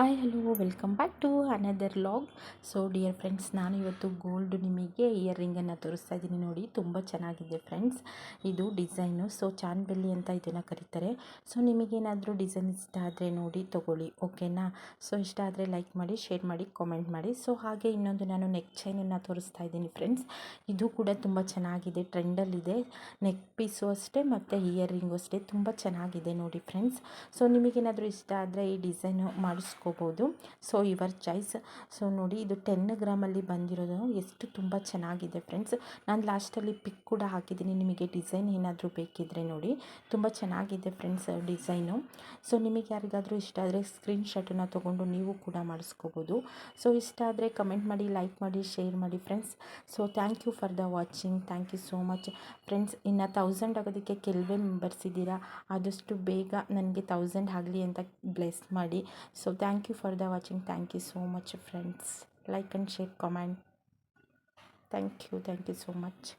Hi hello welcome back to another vlog so dear friends ನಾನು ಇವತ್ತು gold ನಿಮಗೆ year ರಿಂಗನ್ನು ತೋರಿಸ್ತಾ ಇದ್ದೀನಿ ನೋಡಿ. ತುಂಬ ಚೆನ್ನಾಗಿದೆ ಫ್ರೆಂಡ್ಸ್ ಇದು ಡಿಸೈನು ಸೊ ಚಾನ್ಬೆಲ್ಲಿ ಅಂತ ಇದನ್ನು ಕರೀತಾರೆ. ಸೊ ನಿಮಗೇನಾದರೂ ಡಿಸೈನ್ ಇಷ್ಟ ಆದರೆ ನೋಡಿ, ತೊಗೊಳ್ಳಿ ಓಕೆನಾ ಸೊ ಇಷ್ಟ ಆದರೆ ಲೈಕ್ ಮಾಡಿ ಶೇರ್ ಮಾಡಿ ಕಾಮೆಂಟ್ ಮಾಡಿ. ಸೊ ಹಾಗೆ ಇನ್ನೊಂದು ನಾನು ನೆಕ್ ಚೈನನ್ನು ತೋರಿಸ್ತಾ ಇದ್ದೀನಿ ಫ್ರೆಂಡ್ಸ್ ಇದು ಕೂಡ ತುಂಬ ಚೆನ್ನಾಗಿದೆ ಟ್ರೆಂಡಲ್ಲಿದೆ ನೆಕ್ ಪೀಸು ಅಷ್ಟೇ ಮತ್ತು ಇಯರ್ ರಿಂಗು ಅಷ್ಟೇ. ತುಂಬ ಚೆನ್ನಾಗಿದೆ ನೋಡಿ ಫ್ರೆಂಡ್ಸ್ ಸೊ ನಿಮಗೇನಾದರೂ ಇಷ್ಟ ಆದರೆ ಈ ಡಿಸೈನು ಮಾಡಿಸ್ಕೋಬೋದು ಸೊ ಯುವರ್ ಚಾಯ್ಸ್ ಸೊ ನೋಡಿ, ಇದು ಟೆನ್ ಗ್ರಾಮಲ್ಲಿ ಬಂದಿರೋದು. ಎಷ್ಟು ತುಂಬ ಚೆನ್ನಾಗಿದೆ ಫ್ರೆಂಡ್ಸ್ ನಾನು ಲಾಸ್ಟಲ್ಲಿ ಪಿಕ್ ಕೂಡ ಹಾಕಿದ್ದೀನಿ. ನಿಮಗೆ ಡಿಸೈನ್ ಏನಾದರೂ ಬೇಕಿದ್ದರೆ ನೋಡಿ. ತುಂಬ ಚೆನ್ನಾಗಿದೆ ಫ್ರೆಂಡ್ಸ್ ಡಿಸೈನು ಸೊ ನಿಮಗೆ ಯಾರಿಗಾದರೂ ಇಷ್ಟ ಆದರೆ ಸ್ಕ್ರೀನ್ಶಾಟನ್ನು ತೊಗೊಂಡು ನೀವು ಕೂಡ ಮಾಡಿಸ್ಕೋಬೋದು. ಸೊ ಇಷ್ಟ ಆದರೆ ಕಮೆಂಟ್ ಮಾಡಿ ಲೈಕ್ ಮಾಡಿ ಶೇರ್ ಮಾಡಿ friends so thank you for the watching thank you so much friends ಇನ್ನು ತೌಸಂಡ್ ಆಗೋದಕ್ಕೆ ಕೆಲವೇ ಮೆಂಬರ್ಸ್ ಇದ್ದೀರಾ? ಆದಷ್ಟು ಬೇಗ ನನಗೆ ತೌಸಂಡ್ ಆಗಲಿ ಅಂತ ಬ್ಲೆಸ್ ಮಾಡಿ. So thank you for the watching. Thank you so much friends. Like and share comment. Thank you. Thank you so much